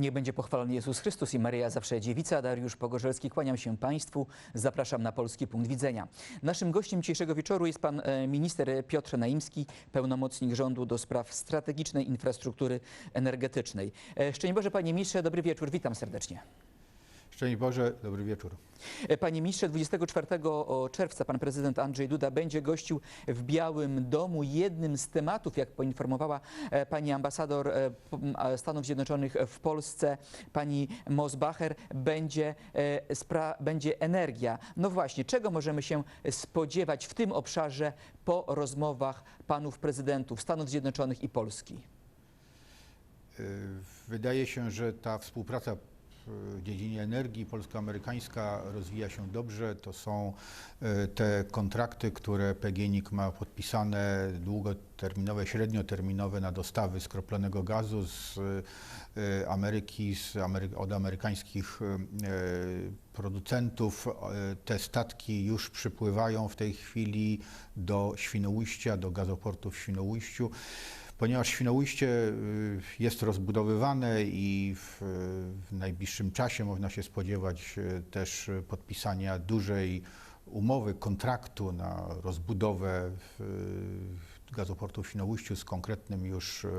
Niech będzie pochwalony Jezus Chrystus i Maryja zawsze dziewica. Dariusz Pogorzelski, kłaniam się Państwu. Zapraszam na Polski Punkt Widzenia. Naszym gościem dzisiejszego wieczoru jest pan e, minister Piotr Naimski, pełnomocnik rządu do spraw strategicznej infrastruktury energetycznej. E, Szczęść Boże, panie ministrze, dobry wieczór, witam serdecznie. Szczęść Boże, dobry wieczór. E, Panie ministrze, 24 czerwca pan prezydent Andrzej Duda będzie gościł w Białym Domu. Jednym z tematów, jak poinformowała e, pani ambasador e, Stanów Zjednoczonych w Polsce, pani Mosbacher, będzie, będzie energia. No właśnie, czego możemy się spodziewać w tym obszarze po rozmowach panów prezydentów Stanów Zjednoczonych i Polski? Wydaje się, że ta współpraca w dziedzinie energii polsko-amerykańska rozwija się dobrze. To są y, te kontrakty, które PGNiG ma podpisane, długoterminowe, średnioterminowe na dostawy skroplonego gazu z y, Ameryki, z Amery od amerykańskich y, producentów. Te statki już przypływają w tej chwili do Świnoujścia, do gazoportu w Świnoujściu. Ponieważ Świnoujście y, jest rozbudowywane i w, najbliższym czasie można się spodziewać y, też y, podpisania dużej umowy, kontraktu na rozbudowę w- gazoportu w Świnoujściu z konkretnym już y,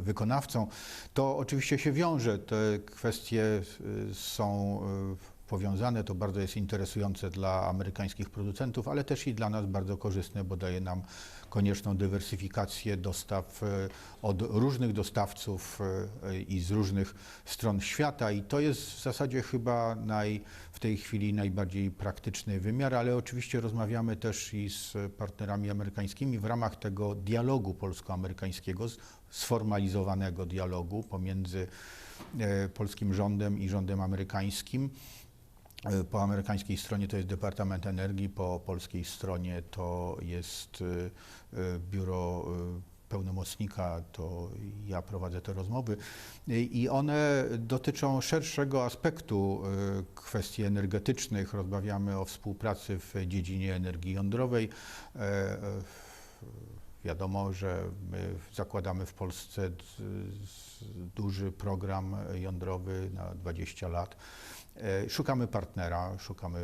wykonawcą, to oczywiście się wiąże. Te kwestie y, są y, powiązane. To bardzo jest interesujące dla amerykańskich producentów, ale też i dla nas bardzo korzystne, bo daje nam konieczną dywersyfikację dostaw e, od różnych dostawców e, i z różnych stron świata. I to jest w zasadzie chyba naj, w tej chwili najbardziej praktyczny wymiar, ale oczywiście rozmawiamy też i z partnerami amerykańskimi w ramach tego dialogu polsko-amerykańskiego, sformalizowanego dialogu pomiędzy e, polskim rządem i rządem amerykańskim. E, Po amerykańskiej stronie to jest Departament Energii, po polskiej stronie to jest e, e, biuro pełnomocnika, to ja prowadzę te rozmowy i one dotyczą szerszego aspektu kwestii energetycznych. Rozmawiamy o współpracy w dziedzinie energii jądrowej. Wiadomo, że my zakładamy w Polsce duży program jądrowy na 20 lat. E, Szukamy partnera, szukamy,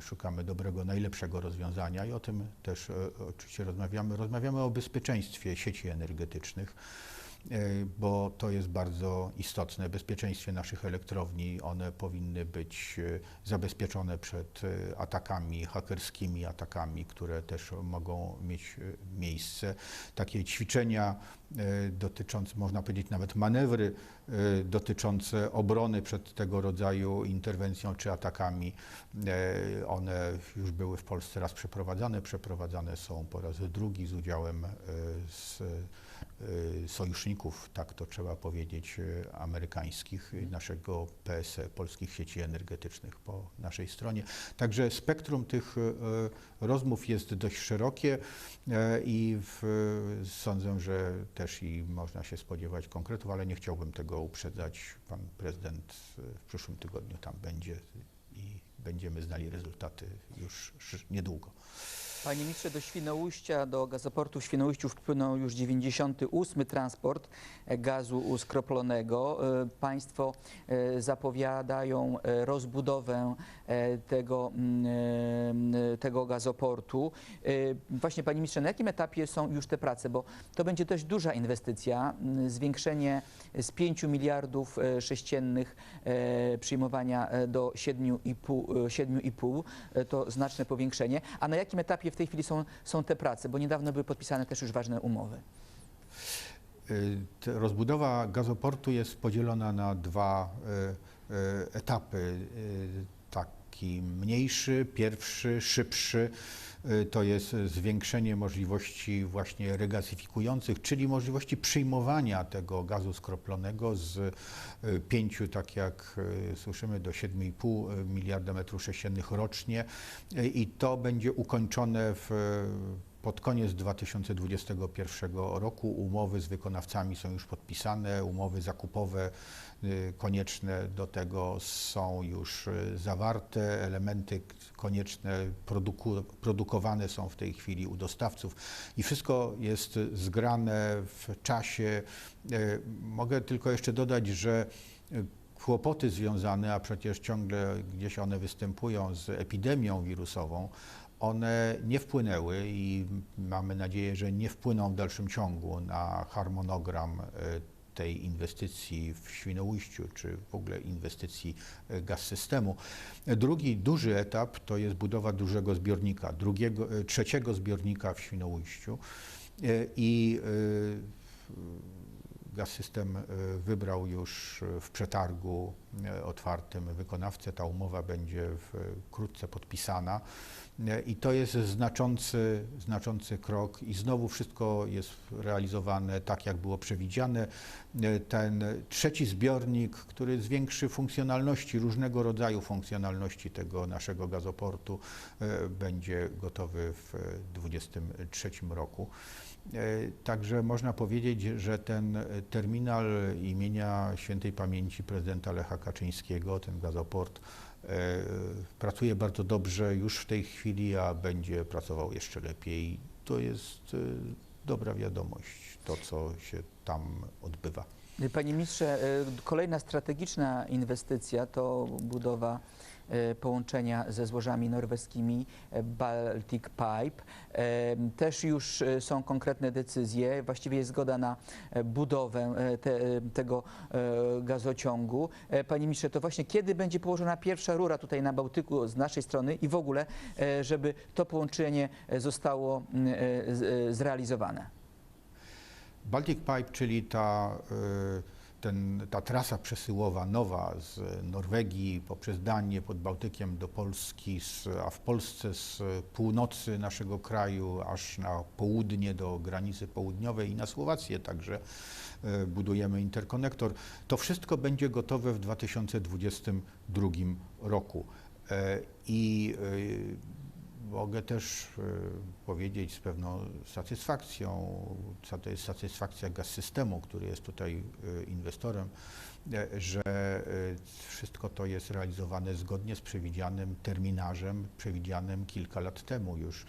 szukamy dobrego, najlepszego rozwiązania i o tym też e, oczywiście rozmawiamy. Rozmawiamy o bezpieczeństwie sieci energetycznych, bo to jest bardzo istotne. Bezpieczeństwie naszych elektrowni. One powinny być e, zabezpieczone przed e, atakami hakerskimi, atakami, które też mogą mieć e, miejsce. Takie ćwiczenia e, dotyczące, można powiedzieć nawet manewry e, dotyczące obrony przed tego rodzaju interwencją czy atakami, e, one już były w Polsce raz przeprowadzane, przeprowadzane są po raz drugi z udziałem e, z, e, sojuszników, tak to trzeba powiedzieć, e, amerykańskich, e, naszego PSE, polskich sieci energetycznych po naszej stronie. Także spektrum tych rozmów jest dość szerokie i w, sądzę, że też i można się spodziewać konkretów, ale nie chciałbym tego uprzedzać. Pan prezydent w przyszłym tygodniu tam będzie i będziemy znali rezultaty już niedługo. Panie ministrze, do Świnoujścia, do gazoportu w Świnoujściu wpłynął już 98 transport gazu skroplonego. E, Państwo e, zapowiadają e, rozbudowę tego, mm, tego gazoportu. Właśnie Panie ministrze, na jakim etapie są już te prace? Bo to będzie dość duża inwestycja, mm, zwiększenie z 5 miliardów sześciennych przyjmowania do 7,5 e, 7,5 e, to znaczne powiększenie. A na jakim etapie w tej chwili są, są te prace? Bo niedawno były podpisane też już ważne umowy. Y, Rozbudowa gazoportu jest podzielona na dwa y, y, etapy. Taki mniejszy, pierwszy, szybszy to jest zwiększenie możliwości właśnie regazyfikujących, czyli możliwości przyjmowania tego gazu skroplonego z y, pięciu, tak jak y, słyszymy, do 7,5 miliarda metrów sześciennych rocznie. Y, i to będzie ukończone w pod koniec 2021 roku. Umowy z wykonawcami są już podpisane, umowy zakupowe y, konieczne do tego są już y, zawarte, elementy konieczne produku, produkowane są w tej chwili u dostawców i wszystko jest zgrane w czasie. Y, Mogę tylko jeszcze dodać, że y, kłopoty związane, a przecież ciągle gdzieś one występują z epidemią wirusową, one nie wpłynęły i mamy nadzieję, że nie wpłyną w dalszym ciągu na harmonogram y, tej inwestycji w Świnoujściu, czy w ogóle inwestycji y, gaz systemu. Drugi duży etap to jest budowa dużego zbiornika, drugiego, y, trzeciego zbiornika w Świnoujściu Y, i y, Gaz System y, wybrał już y, w przetargu y, otwartym wykonawcę. Ta umowa będzie wkrótce podpisana i to jest znaczący, znaczący krok i znowu wszystko jest realizowane tak, jak było przewidziane. Ten trzeci zbiornik, który zwiększy funkcjonalności, różnego rodzaju funkcjonalności tego naszego gazoportu, będzie gotowy w 2023 roku. E, Także można powiedzieć, że ten e, terminal imienia świętej pamięci prezydenta Lecha Kaczyńskiego, ten gazoport, e, pracuje bardzo dobrze już w tej chwili, a będzie pracował jeszcze lepiej. To jest dobra wiadomość, to co się tam odbywa. Panie ministrze, kolejna strategiczna inwestycja to budowa połączenia ze złożami norweskimi e, Baltic Pipe. E, Też już e, są konkretne decyzje, właściwie jest zgoda na e, budowę e, te, e, tego e, gazociągu. E, Panie ministrze, to właśnie kiedy będzie położona pierwsza rura tutaj na Bałtyku z naszej strony i w ogóle, e, żeby to połączenie e, zostało e, e, zrealizowane? Baltic Pipe, czyli ta, ten, ta trasa przesyłowa nowa z Norwegii poprzez Danię pod Bałtykiem do Polski, z, a w Polsce z północy naszego kraju aż na południe do granicy południowej i na Słowację także y, budujemy interkonektor. To wszystko będzie gotowe w 2022 roku. E, I y, Mogę też e, powiedzieć z pewną satysfakcją, to jest satysfakcja gaz systemu, który jest tutaj e, inwestorem, e, że e, wszystko to jest realizowane zgodnie z przewidzianym terminarzem, przewidzianym kilka lat temu już.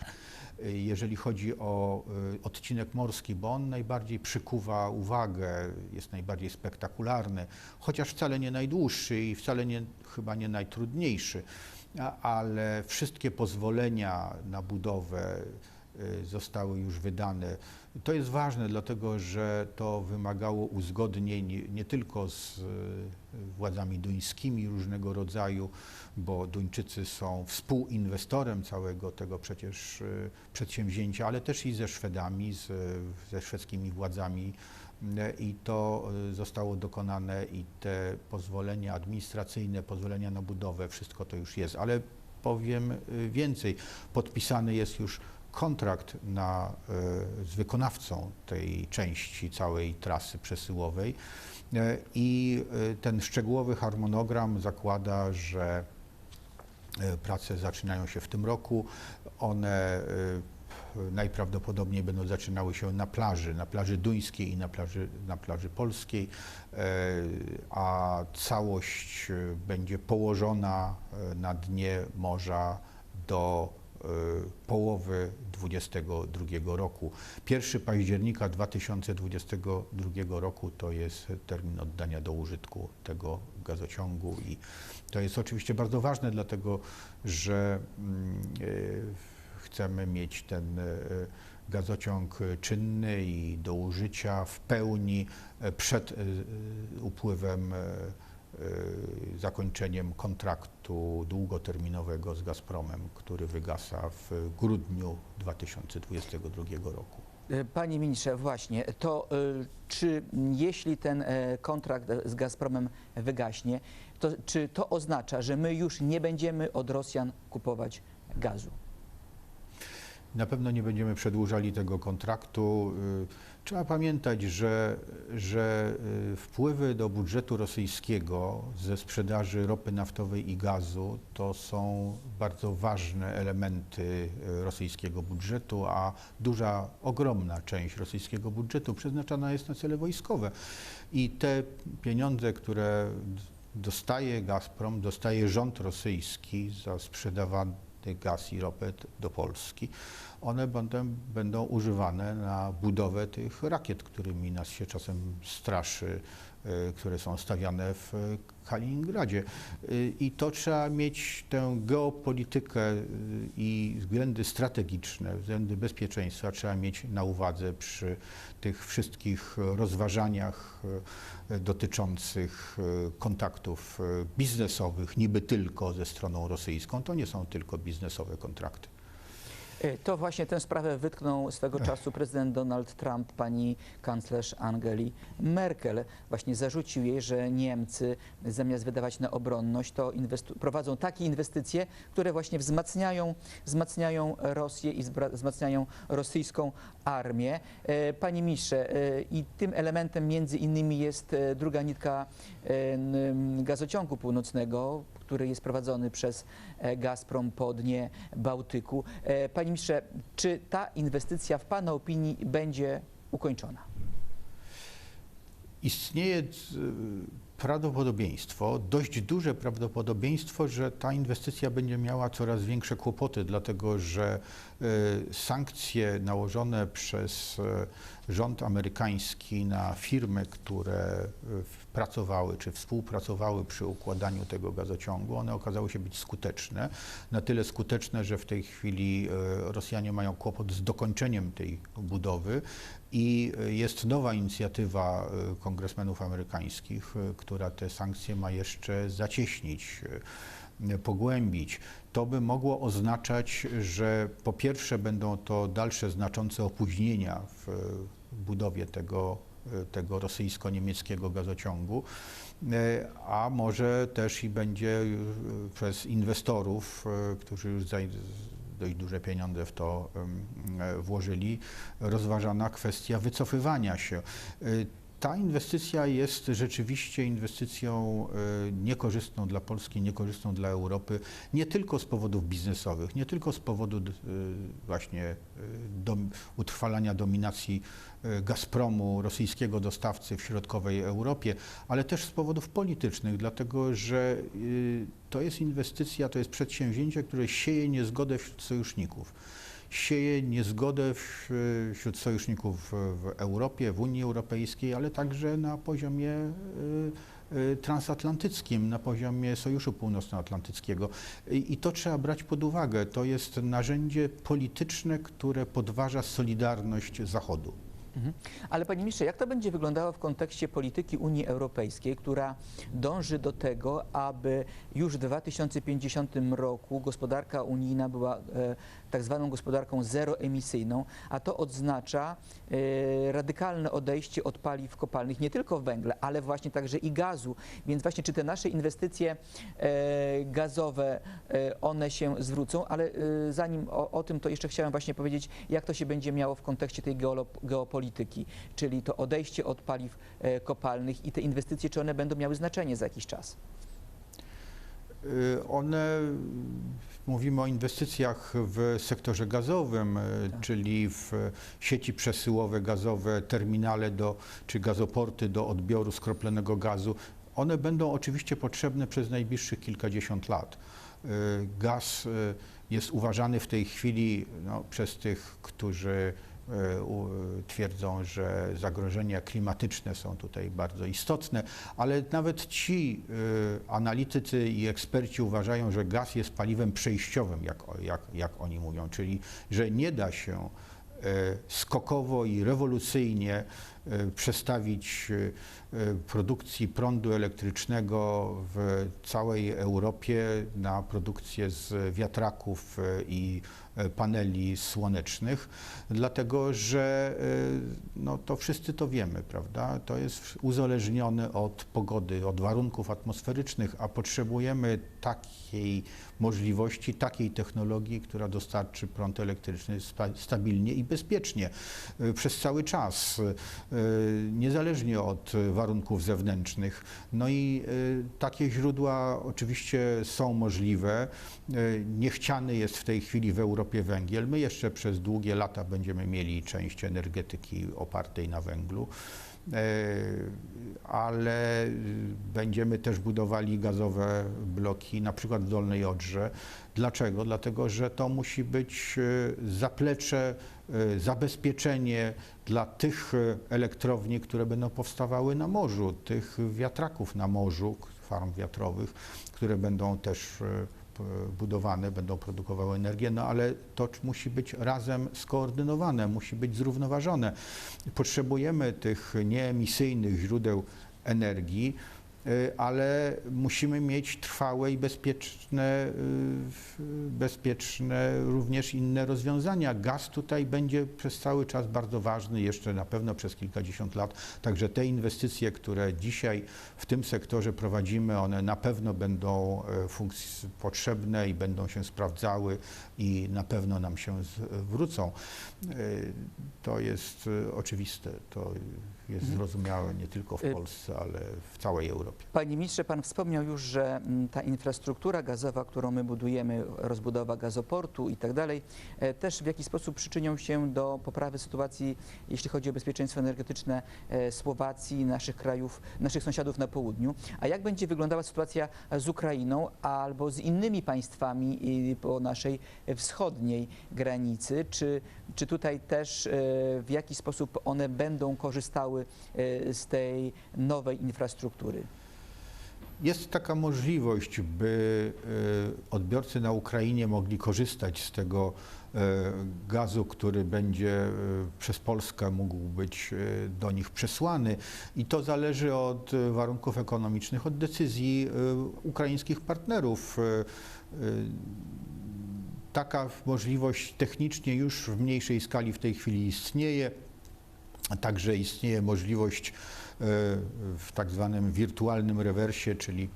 Jeżeli chodzi o odcinek morski, bo on najbardziej przykuwa uwagę, jest najbardziej spektakularny, chociaż wcale nie najdłuższy i wcale nie, chyba nie najtrudniejszy ale wszystkie pozwolenia na budowę y, zostały już wydane. To jest ważne, dlatego że to wymagało uzgodnień nie tylko z y, władzami duńskimi różnego rodzaju, bo Duńczycy są współinwestorem całego tego przecież y, przedsięwzięcia, ale też i ze Szwedami, z, ze szwedzkimi władzami i to y, zostało dokonane i te pozwolenia administracyjne, pozwolenia na budowę, wszystko to już jest. Ale powiem y, więcej, podpisany jest już kontrakt na, y, z wykonawcą tej części całej trasy przesyłowej i ten szczegółowy harmonogram zakłada, że prace zaczynają się w tym roku. One najprawdopodobniej będą zaczynały się na plaży, na plaży duńskiej i na plaży, na plaży polskiej, e, a całość e, będzie położona e, na dnie morza do połowy 2022 roku. 1 października 2022 roku to jest termin oddania do użytku tego gazociągu i to jest oczywiście bardzo ważne, dlatego że mm, e, chcemy mieć ten e, gazociąg czynny i do użycia w pełni e, przed e, upływem, zakończeniem kontraktu długoterminowego z Gazpromem, który wygasa w grudniu 2022 roku. Panie ministrze, właśnie, to czy jeśli ten kontrakt z Gazpromem wygaśnie, to czy to oznacza, że my już nie będziemy od Rosjan kupować gazu? Na pewno nie będziemy przedłużali tego kontraktu. Y, Trzeba pamiętać, że, że y, wpływy do budżetu rosyjskiego ze sprzedaży ropy naftowej i gazu to są bardzo ważne elementy y, rosyjskiego budżetu, a duża, ogromna część rosyjskiego budżetu przeznaczana jest na cele wojskowe. I te pieniądze, które dostaje Gazprom, dostaje rząd rosyjski za sprzedawany gaz i ropę t- do Polski, one będą, będą używane na budowę tych rakiet, którymi nas się czasem straszy które są stawiane w y, Kaliningradzie. Y, I to trzeba mieć tę geopolitykę y, i względy strategiczne, względy bezpieczeństwa trzeba mieć na uwadze przy tych wszystkich rozważaniach y, dotyczących y, kontaktów y, biznesowych, niby tylko ze stroną rosyjską. To nie są tylko biznesowe kontrakty. E, To właśnie tę sprawę wytknął swego czasu prezydent Donald Trump pani kanclerz Angeli Merkel. Właśnie zarzucił jej, że Niemcy zamiast wydawać na obronność, to prowadzą takie inwestycje, które właśnie wzmacniają, wzmacniają Rosję i wzmacniają rosyjską armię. E, Panie ministrze, e, i tym elementem między innymi jest druga nitka gazociągu północnego, który jest prowadzony przez e, Gazprom po dnie Bałtyku. E, Panie ministrze, czy ta inwestycja w Pana opinii będzie ukończona? Istnieje y, prawdopodobieństwo, dość duże prawdopodobieństwo, że ta inwestycja będzie miała coraz większe kłopoty, dlatego że y, sankcje nałożone przez y, rząd amerykański na firmy, które y, pracowały czy współpracowały przy układaniu tego gazociągu, one okazały się być skuteczne. Na tyle skuteczne, że w tej chwili Rosjanie mają kłopot z dokończeniem tej budowy i jest nowa inicjatywa y, kongresmenów amerykańskich, y, która te sankcje ma jeszcze zacieśnić, y, pogłębić. To by mogło oznaczać, że po pierwsze będą to dalsze znaczące opóźnienia w budowie tego, tego rosyjsko-niemieckiego gazociągu, a może też i będzie przez inwestorów, którzy już dość duże pieniądze w to e, włożyli, rozważana kwestia wycofywania się. Ta inwestycja jest rzeczywiście inwestycją y, niekorzystną dla Polski, niekorzystną dla Europy, nie tylko z powodów biznesowych, nie tylko z powodu y, właśnie dom, utrwalania dominacji Gazpromu, rosyjskiego dostawcy w środkowej Europie, ale też z powodów politycznych, dlatego że to jest inwestycja, to jest przedsięwzięcie, które sieje niezgodę wśród sojuszników sieje niezgodę wśród sojuszników w, Europie, w Unii Europejskiej, ale także na poziomie y, y, transatlantyckim, na poziomie Sojuszu Północnoatlantyckiego. I to trzeba brać pod uwagę. To jest narzędzie polityczne, które podważa solidarność Zachodu. Mhm. Ale panie ministrze, jak to będzie wyglądało w kontekście polityki Unii Europejskiej, która dąży do tego, aby już w 2050 roku gospodarka unijna była e, tak zwaną gospodarką zeroemisyjną, a to oznacza e, radykalne odejście od paliw kopalnych, nie tylko węgla, ale właśnie także i gazu. Więc właśnie czy te nasze inwestycje e, gazowe, one się zwrócą, ale zanim o, o tym, to jeszcze chciałem właśnie powiedzieć, jak to się będzie miało w kontekście tej geolo, geopolityki, czyli to odejście od paliw e, kopalnych i te inwestycje, czy one będą miały znaczenie za jakiś czas? Y, One, mówimy o inwestycjach w sektorze gazowym, y, Tak. czyli w sieci przesyłowe gazowe, terminale do, czy gazoporty do odbioru skroplonego gazu. One będą oczywiście potrzebne przez najbliższych kilkadziesiąt lat. Y, Gaz jest uważany w tej chwili no, przez tych, którzy twierdzą, że zagrożenia klimatyczne są tutaj bardzo istotne, ale nawet ci y, analitycy i eksperci uważają, że gaz jest paliwem przejściowym, jak, jak, jak oni mówią, czyli że nie da się y, skokowo i rewolucyjnie przestawić produkcji prądu elektrycznego w całej Europie na produkcję z wiatraków y, i y, paneli słonecznych, dlatego że no, to wszyscy to wiemy, prawda? To jest uzależnione od pogody, od warunków atmosferycznych, a potrzebujemy takiej możliwości, takiej technologii, która dostarczy prąd elektryczny sta- stabilnie i bezpiecznie przez cały czas, niezależnie od y, warunków zewnętrznych. No i y, takie źródła oczywiście są możliwe. Y, Niechciany jest w tej chwili w Europie węgiel. My jeszcze przez długie lata będziemy mieli część energetyki opartej na węglu. Ale będziemy też budowali gazowe bloki, na przykład w Dolnej Odrze. Dlaczego? Dlatego, że to musi być e, zaplecze, e, zabezpieczenie dla tych e, elektrowni, które będą powstawały na morzu, tych wiatraków na morzu, farm wiatrowych, które będą też budowane, będą produkowały energię, no ale to musi być razem skoordynowane, musi być zrównoważone. Potrzebujemy tych nieemisyjnych źródeł energii, ale musimy mieć trwałe i bezpieczne, y, bezpieczne również inne rozwiązania. Gaz tutaj będzie przez cały czas bardzo ważny, jeszcze na pewno przez kilkadziesiąt lat. Także te inwestycje, które dzisiaj w tym sektorze prowadzimy, one na pewno będą funkc- potrzebne i będą się sprawdzały i na pewno nam się zwrócą. To jest oczywiste, to jest zrozumiałe nie tylko w Y- Polsce, ale w całej Europie. Panie ministrze, pan wspomniał już, że mm, ta infrastruktura gazowa, którą my budujemy, rozbudowa gazoportu i tak dalej, e, też w jakiś sposób przyczynią się do poprawy sytuacji, jeśli chodzi o bezpieczeństwo energetyczne e, Słowacji, naszych krajów, naszych sąsiadów na południu. A jak będzie wyglądała sytuacja z Ukrainą albo z innymi państwami po naszej wschodniej granicy? Czy, czy tutaj też e, w jaki sposób one będą korzystały e, z tej nowej infrastruktury? Jest taka możliwość, by e, odbiorcy na Ukrainie mogli korzystać z tego e, gazu, który będzie przez Polskę mógł być do nich przesłany i to zależy od warunków ekonomicznych, od decyzji ukraińskich partnerów. Taka możliwość technicznie już w mniejszej skali w tej chwili istnieje. Także istnieje możliwość e, w tak zwanym wirtualnym rewersie, czyli,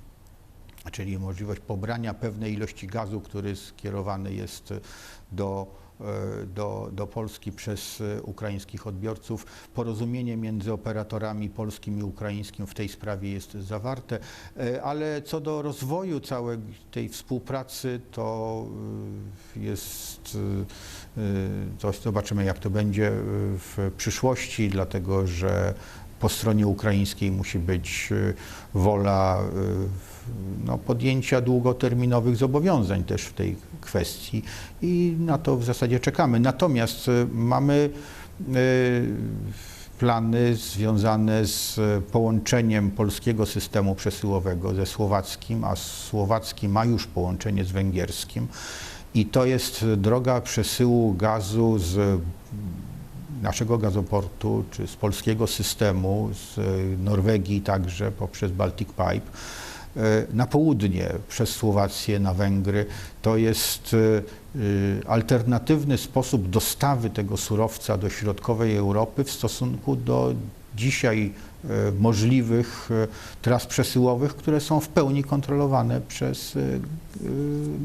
czyli możliwość pobrania pewnej ilości gazu, który skierowany jest do, do, do Polski przez e, ukraińskich odbiorców. Porozumienie między operatorami polskim i ukraińskim w tej sprawie jest zawarte, e, ale co do rozwoju całej tej współpracy, to e, jest e, to zobaczymy, jak to będzie e, w przyszłości, dlatego że po stronie ukraińskiej musi być e, wola e, no, podjęcia długoterminowych zobowiązań też w tej kwestii i na to w zasadzie czekamy. Natomiast e, mamy plany związane z połączeniem polskiego systemu przesyłowego ze słowackim, a słowacki ma już połączenie z węgierskim. I to jest droga przesyłu gazu z naszego gazoportu, czy z polskiego systemu, z Norwegii także poprzez Baltic Pipe e, na południe przez Słowację, na Węgry. To jest e, e, alternatywny sposób dostawy tego surowca do środkowej Europy w stosunku do dzisiaj e, możliwych e, tras przesyłowych, które są w pełni kontrolowane przez e, e,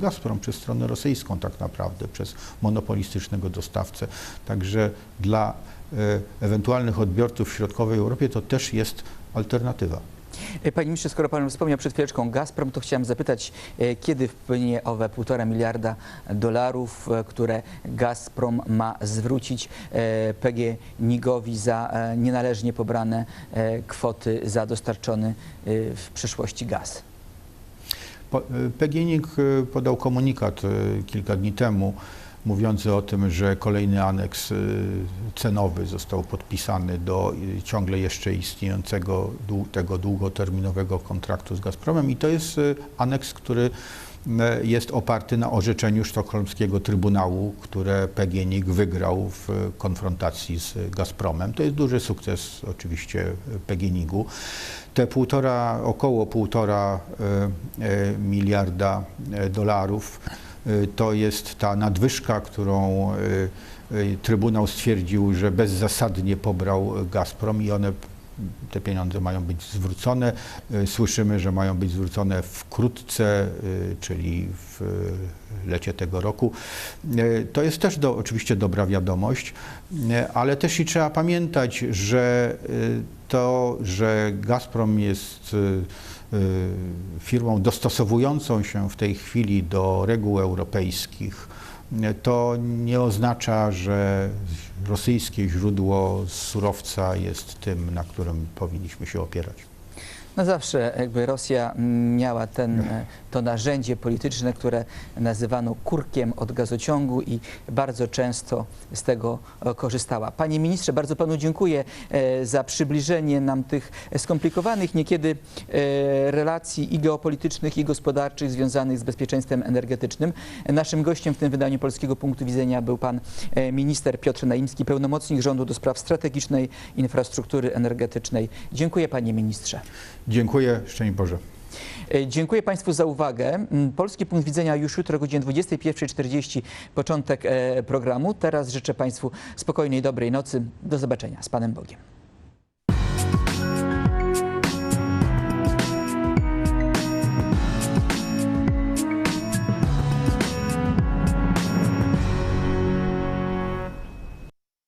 Gazprom, przez stronę rosyjską tak naprawdę, przez monopolistycznego dostawcę. Także dla e, ewentualnych odbiorców w środkowej Europie to też jest alternatywa. E, Panie ministrze, skoro pan wspomniał przed chwileczką Gazprom, to chciałem zapytać, e, kiedy wpłynie owe półtora miliarda dolarów, e, które Gazprom ma zwrócić PGNiG-owi za nienależnie pobrane kwoty za dostarczony w przeszłości gaz. PGNiG podał komunikat kilka dni temu mówiący o tym, że kolejny aneks e, cenowy został podpisany do e, ciągle jeszcze istniejącego tego długoterminowego kontraktu z Gazpromem i to jest e, aneks, który jest oparty na orzeczeniu sztokholmskiego Trybunału, które PGNiG wygrał w konfrontacji z Gazpromem. To jest duży sukces oczywiście PGNiG-u. Te półtora, około półtora miliarda dolarów to jest ta nadwyżka, którą e, e, Trybunał stwierdził, że bezzasadnie pobrał Gazprom i one te pieniądze mają być zwrócone. Słyszymy, że mają być zwrócone wkrótce, czyli w lecie tego roku. To jest też do, oczywiście dobra wiadomość, ale też i trzeba pamiętać, że to, że Gazprom jest firmą dostosowującą się w tej chwili do reguł europejskich, to nie oznacza, że rosyjskie źródło surowca jest tym, na którym powinniśmy się opierać. No zawsze jakby Rosja miała ten, e, to narzędzie polityczne, które nazywano kurkiem od gazociągu i bardzo często z tego korzystała. Panie ministrze, bardzo panu dziękuję e, za przybliżenie nam tych skomplikowanych niekiedy e, relacji i geopolitycznych, i gospodarczych związanych z bezpieczeństwem energetycznym. Naszym gościem w tym wydaniu Polskiego Punktu Widzenia był pan minister Piotr Naimski, pełnomocnik rządu do spraw strategicznej infrastruktury energetycznej. Dziękuję panie ministrze. Dziękuję, szczęść Boże. E, Dziękuję Państwu za uwagę. Mm, Polski punkt widzenia już jutro o godzinie 21.40 początek e, programu. Teraz życzę Państwu spokojnej, dobrej nocy. Do zobaczenia. Z Panem Bogiem.